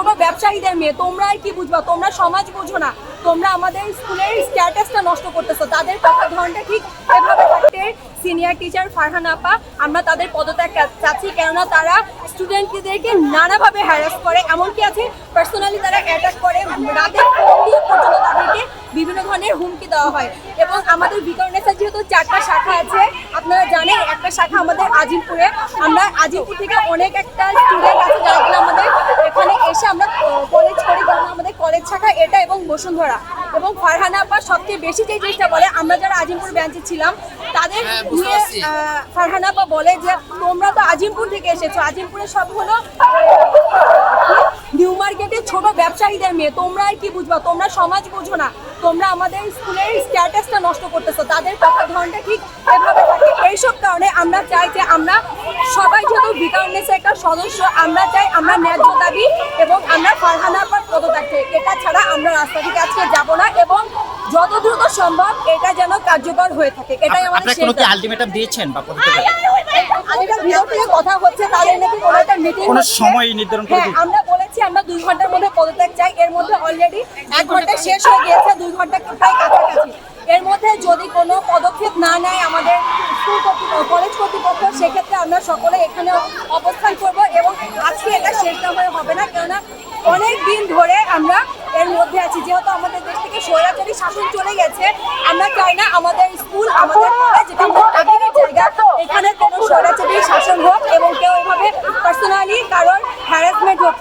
ছোট ব্যবসায়ীদের মেয়ে তোমরা আর কি বুঝবা? তোমরা সমাজ বুঝো না। তোমরা আমাদের স্কুলের স্ট্যাটাসটা নষ্ট করতেছো। তাদের কথা ধরনটা ঠিক এভাবে থাকতে সিনিয়র টিচার ফারহান আপা, আমরা তাদের পদত্যাগ চাচ্ছি কেননা তারা স্টুডেন্টদেরকে নানাভাবে হ্যারাস করে। এমনকি আছে পার্সোনালি তারা অ্যাটাক করে। রাতে পর্যন্ত তাদেরকে বিভিন্ন ধরনের হুমকি দেওয়া হয়। এবং আমাদের বিকরণেসের যেহেতু চারটা শাখা আছে, আপনারা জানেন, একটা শাখা আমাদের আজিমপুরে। আমরা আজিমপুর থেকে অনেক একটা স্টুডেন্ট আছে যারা আমাদের এখানে এসে আমরা কলেজ করি কারণ শাখা এটা এবং বসুন্ধরা এবং ফারহানা আপা সবচেয়ে বেশি যে জিনিসটা বলে আমরা যারা আজিমপুর ব্রাঞ্চে ছিলাম তাদের হ্যাঁ, নিয়ে। ফারহানা আপা বলে যে তোমরা তো আজিমপুর থেকে এসেছ। আজিমপুরে সব হলো নিউ মার্কেটের ছোট ব্যবসায়ীদের মেয়ে। তোমরা কি বুঝবা? তোমরা সমাজ বুঝো না। তোমরা আমাদের স্কুলের স্ট্যাটাসটা নষ্ট করতেছো। তাদের কথা ধরনটা ঠিক এভাবে এইসব কারণে আমরা চাই যে আমরা সবাই যেহেতু বিকারনেসের একটা সদস্য আমরা চাই আমরা ন্যায্য দাবি এবং আমরা ফারহানা পর পদত্যাগ চাই। এটা ছাড়া আমরা রাস্তা থেকে আজকে যাব না এবং যত দ্রুত সম্ভব এটা যেন কার্যকর হয়ে থাকে। এটাই আমাদের কোনো কি আলটিমেটাম দিয়েছেন বা কথা হচ্ছে তাদের নাকি কোনো একটা মিটিং কোনো সময় নির্ধারণ করে হ্যাঁ দিন। আমরা বলেছি আমরা দুই ঘণ্টার মধ্যে পদত্যাগ চাই। এর মধ্যে অলরেডি এক ঘণ্টা শেষ হয়ে গিয়েছে দুই ঘণ্টা প্রায় কাছাকাছি। এর মধ্যে যদি কোনো পদক্ষেপ না নেয় আমাদের কলেজ কর্তৃপক্ষ সেক্ষেত্রে আমরা সকলে এখানে অবস্থান করব এবং আজকে এটা শেষ না হবে না, কেননা অনেক দিন ধরে আমরা এর মধ্যে আছি। যেহেতু আমাদের দেশ থেকে স্বৈরাচারী শাসন চলে গেছে, আমরা চাই না আমাদের স্কুল, আমাদের যেটা জায়গা, এখানে কোনো স্বৈরাচারী শাসন হোক।